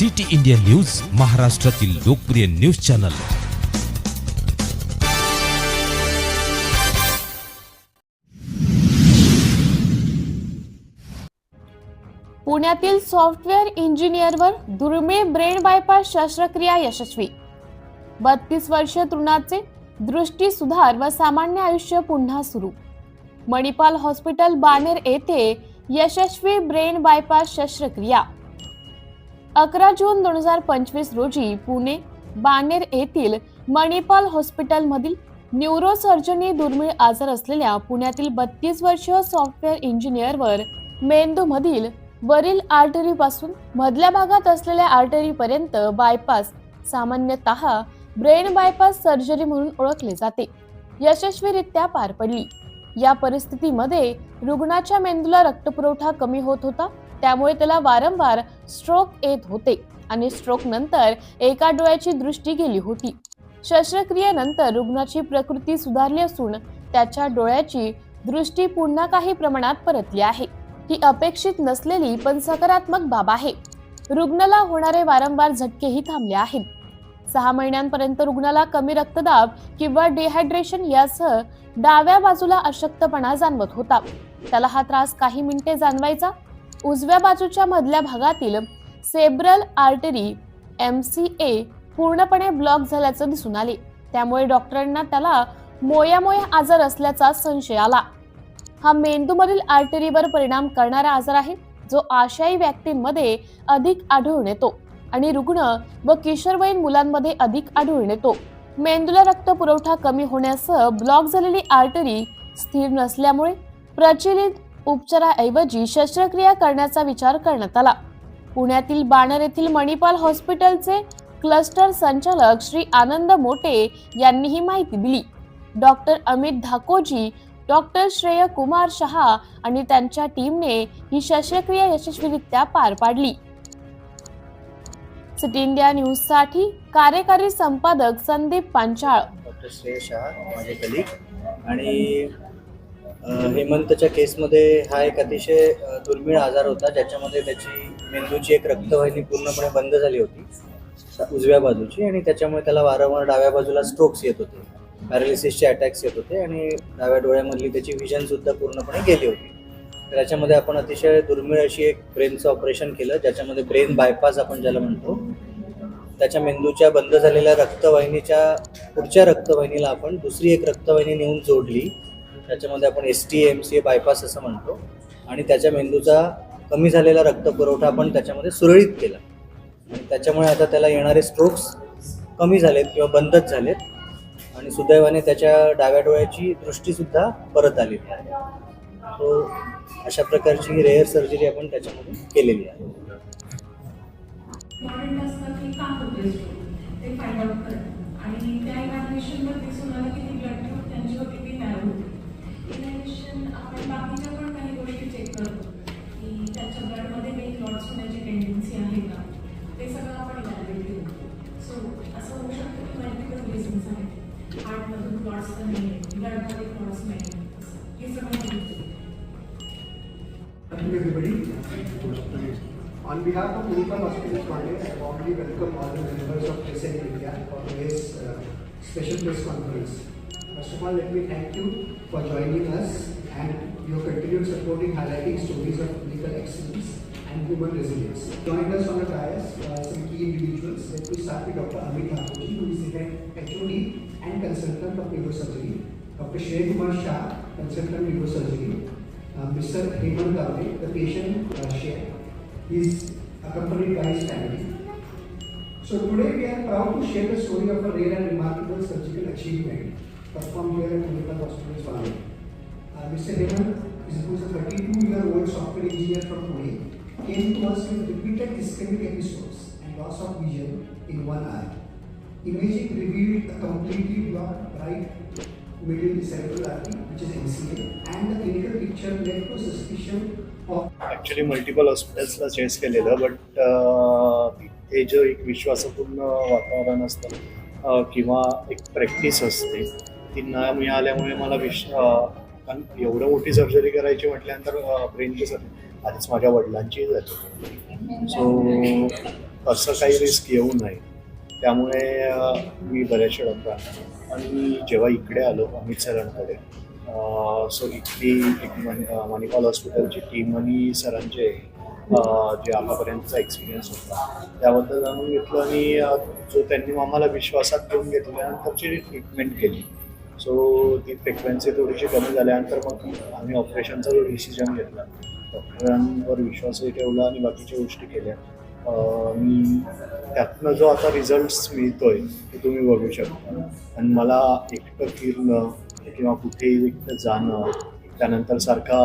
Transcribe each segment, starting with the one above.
City India news महाराष्ट्रातील लोकप्रिय news channel. पुण्यातील सॉफ्टवेअर इंजिनियरवर दुर्मिळ ब्रेन बायपास शस्त्रक्रिया यशस्वी. बत्तीस वर्ष तरुणाचे दृष्टी सुधार व सामान्य आयुष्य पुन्हा सुरू. मणिपाल हॉस्पिटल बानेर येथे यशस्वी ब्रेन बायपास शस्त्रक्रिया. अकरा जून दोन हजार पंचवीस रोजी पुणे बानेर येथील मणिपाल हॉस्पिटलमधील न्यूरोसर्जनी दुर्मिळ आजार असलेल्या पुण्यातील बत्तीस वर्षीय सॉफ्टवेअर इंजिनियरवर मेंदूमधील वरील आर्टरीपासून मधल्या भागात असलेल्या आर्टरीपर्यंत बायपास सामान्यतः ब्रेन बायपास सर्जरी म्हणून ओळखले जाते. यशस्वीरित्या पार पडली. या परिस्थितीमध्ये रुग्णाच्या मेंदूला रक्तपुरवठा कमी होत होता. त्यामुळे त्याला वारंवार स्ट्रोक येत होते आणि स्ट्रोक नंतर एका डोळ्याची दृष्टी गेली होती. शस्त्रक्रियेनंतर रुग्णाची प्रकृती सुधारली असून त्याच्या डोळ्याची दृष्टी पुन्हा काही प्रमाणात परतली आहे. ही अपेक्षित नसलेली पण सकारात्मक बाब आहे. रुग्णाला होणारे वारंवार झटकेही थांबले आहेत. सहा महिन्यांपर्यंत रुग्णाला कमी रक्तदाब किंवा डिहायड्रेशन यासह डाव्या बाजूला अशक्तपणा जाणवत होता. त्याला हा त्रास काही मिनिटे जाणवायचा? उजव्या बाजूच्या मधल्या भागातील cerebral artery M C A पूर्णपणे ब्लॉक झाल्याचं दिसून आले. त्यामुळे डॉक्टरांना त्याला मोयामोया आजार असल्याचा संशय आला. हा मेंदूमधील आर्टरीवर परिणाम करणारा आजार आहे जो आशियाई व्यक्तींमध्ये अधिक आढळून येतो आणि रुग्ण व किशोरवयीन मुलांमध्ये अधिक आढळून येतो. मेंदूला रक्त पुरवठा कमी होण्यासह ब्लॉक झालेली आर्टरी स्थिर नसल्यामुळे प्रचलित उपचाराऐवजी शस्त्रक्रिया करण्याचा विचार करण्यात आला. पुण्यातील बाणर येथील मणिपाल हॉस्पिटलचे क्लस्टर संचालक श्री आनंद मोटे यांनी ही माहिती दिली. डॉक्टर अमित धाकोजी डॉक्टर श्रेय कुमार शहा आणि त्यांच्या टीमने ही शस्त्रक्रिया यशस्वीरित्या पार पाडली. सिटी इंडिया न्यूजसाठी कार्यकारी संपादक संदीप पांचाळ. डॉक्टर श्रेय शहा माझे कलिक आणि हेमंतच्या केसमध्ये हा एक अतिशय दुर्मिळ आजार होता ज्याच्यामध्ये त्याची मेंदूची एक रक्तवाहिनी पूर्णपणे बंद झाली होती उजव्या बाजूची आणि त्याच्यामुळे त्याला वारंवार डाव्या बाजूला स्ट्रोक्स येत होते पॅरालिसिसचे अटॅक्स येत होते आणि डाव्या डोळ्यामधली त्याची व्हिजनसुद्धा पूर्णपणे गेली होती. तर याच्यामध्ये आपण अतिशय दुर्मिळ अशी एक ब्रेनचं ऑपरेशन केलं ज्याच्यामध्ये ब्रेन बायपास आपण ज्याला म्हणतो त्याच्या मेंदूच्या बंद झालेल्या रक्तवाहिनीच्या पुढच्या रक्तवाहिनीला आपण दुसरी एक रक्तवाहिनी नेऊन जोडली त्याच्यामध्ये आपण S T M C A bypass असं म्हणतो. आणि त्याच्या मेंदूचा कमी झालेला रक्तपुरवठा आपण त्याच्यामध्ये सुरळीत केला. आणि त्याच्यामुळे आता त्याला येणारे स्ट्रोक्स कमी झालेत किंवा बंदच झालेत. आणि सुदैवाने त्याच्या डाव्या डोळ्याची दृष्टीसुद्धा परत आलेली आहे तो अशा प्रकारची रेअर सर्जरी आपण त्याच्यामध्ये केलेली आहे. आणि त्या इव्हॅल्युएशनवर सुद्धा किती ब्लड ट्यूब त्यांची नॅरो होती इव्हॅल्युएशन आपण बाकीच्या पण काही गोष्टी चेक करतो की त्यांच्या ब्लडमध्ये काही क्लॉट्स होण्याची टेंडन्सी आहे का ते सगळं आपण इव्हॅल्युएट करतो सो असं होऊ शकतं की मल्टिपल रिझन्स आहेत हार्टमधून क्लॉट्स तर नाही ब्लडमध्ये क्लॉट्स नाही हे सगळं On behalf of Manipal Hospital Congress, I warmly welcome all the members of Present India for today's uh, special press conference. First of all, let me thank you for joining us and your continued support in highlighting stories of clinical excellence and human resilience. Joined us on the dais, uh, some key individuals. Let me start with Dr. Amit Thakurji, who is the HOD and consultant of neurosurgery. Dr. Shrey Kumar Shah, consultant neurosurgery. Uh, Mr. Hemant Dave, the patient uh. He is accompanied by his family. So today we are proud to share the story of a rare and remarkable surgical achievement performed here at Medical Hospital Swami. Uh, Mr. Heman, is who is a 32-year-old software engineer from Pune, came to us with repeated ischemic episodes and loss of vision in one eye. Imaging revealed a completely blocked right middle cerebral artery, which is MCA, and the clinical picture led to suspicion of actually multiple हॉस्पिटल्सला chase केलेलं but हे जे एक विश्वासपूर्ण वातावरण असतं किंवा एक practice असते ती न मिळाल्यामुळे मला विश कारण एवढं मोठी सर्जरी करायची म्हटल्यानंतर ब्रेनची सर्जरी आधीच माझ्या वडिलांची झाली. सो असं काही रिस्क येऊ नये. त्यामुळे मी बऱ्याचशा डॉक्टरांना आणि जेव्हा इकडे आलो अमित सरांकडे सो इथली एक मणिपाल हॉस्पिटलची टीम आणि सरांचे जे आतापर्यंतचा एक्सपिरियन्स होता त्याबद्दल जाणून घेतलं आणि जो त्यांनी आम्हाला विश्वासात घेऊन घेतल्यानंतरची ट्रीटमेंट केली. सो ती फ्रिक्वेन्सी थोडीशी कमी झाल्यानंतर मग आम्ही ऑपरेशनचा जो डिसिजन घेतला डॉक्टरांवर विश्वासही ठेवला आणि बाकीच्या गोष्टी केल्या. मी त्यातनं जो आता रिझल्ट्स मिळतोय ते तुम्ही बघू शकता. आणि मला एकटं फिरणं किंवा कुठेही एकटं जाणं त्यानंतर सारखा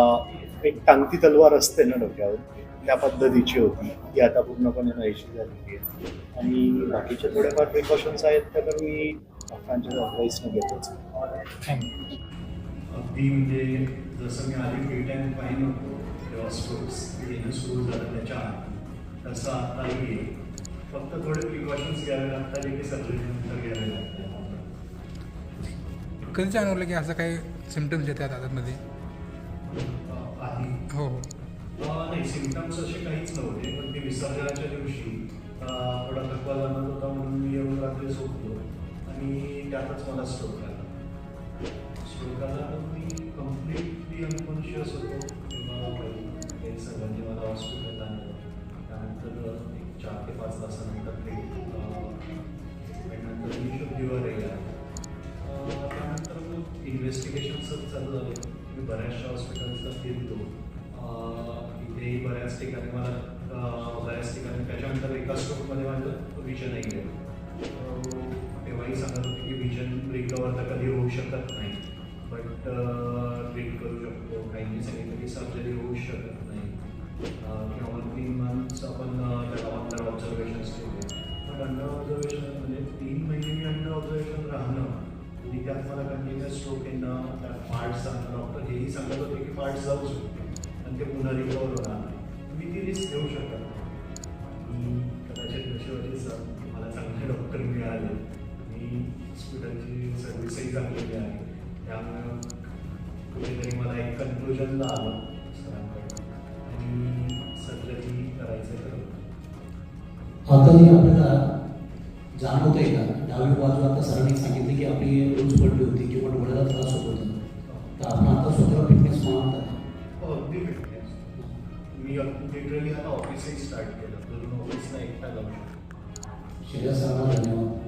एक टांगती तलवार असते ना डोक्यावर त्या पद्धतीची होती. ती आता पूर्णपणे नाहीशी झालेली आहे. आणि बाकीचे थोडेफार प्रिकॉशन्स आहेत त्या तर मी डॉक्टरांच्या ॲडवाईसनं घेतोच अगदी म्हणजे जसं मी आधी फाईन होतो तेव्हा स्ट्रोक्स येणं सुरू झालं त्याच्या आधी. तसं आत्ताही आहे. फक्त थोडे प्रिकॉशन्स घ्यावे लागतात जे की घ्यावे लागतात. कधी जाणवलं की असं काही सिमटम्स येतात हातामध्ये अं, आधी. हो. हो नाही सिमटम्स असे काहीच नव्हते पण ते विसर्जनाच्या दिवशी थोडा थकवा जाणवत होता म्हणून मी येऊन रात्री झोपलो. मी त्यातच मला स्ट्रोक आला स्ट्रोक आला तर मी कम्प्लिटली अनकॉन्शियस होतो. तेव्हा ते सगळ्यांनी मला हॉस्पिटल आणलं त्यानंतर एक चार ते पाच तासानंतर ते नंतर मी शुद्धीवर गेला त्यानंतर मग इन्व्हेस्टिगेशन्सच चालू झाले. मी बऱ्याचशा हॉस्पिटल्सला फिरतो इथेही बऱ्याच ठिकाणी मला बऱ्याच ठिकाणी त्याच्यानंतर एका स्ट्रोकमध्ये माझं विजनही गेलं. तेव्हाही सांगत होते की विजन रिकवर तर कधी होऊ शकत नाही. बट ट्रीट uh, करू शकतो. काहींनी सांगितलं की सर्जरी होऊ शकत नाही. किंवा तीन मंथ्स आपण uh, त्याला अंडर ऑब्झर्वेशन्स केले पण अंडर ऑब्झर्वेशन म्हणजे तीन महिने मी अंडर ऑब्झर्वेशन राहणं. आणि त्यात मला कंटिन्युअस स्ट्रोक येणं त्यात पार्ट्स जाणं डॉक्टर हेही सांगत होते की पार्ट्स जाऊ शकते आणि ते पुन्हा रिकवर होणार नाही. मी ती रिस्क घेऊ शकत. नाही कदाचित नशिबाचीच आहे मला चांगले डॉक्टर मिळाले. मी हॉस्पिटलची सर्व्हिसही चांगली मिळाली त्यामुळं कुठेतरी मला एक कन्क्लुजनला आलं सरांकडे आणि सर्जरी करायचं ठरवलं. आताही आपल्याला जाणवत आहे का? डावी बाजू आता सरांनी सांगितले की आपली लूज पडली होती किंवा डोळ्याला त्रास होत होता. तर आपण आता स्वतःला फिटनेस आहे हो अगदी फिटनेस मी लिटरली आता ऑफिसही स्टार्ट केलं. घरून ऑफिसला एकटा जाऊ शकतो. श्रेया सरांना धन्यवाद.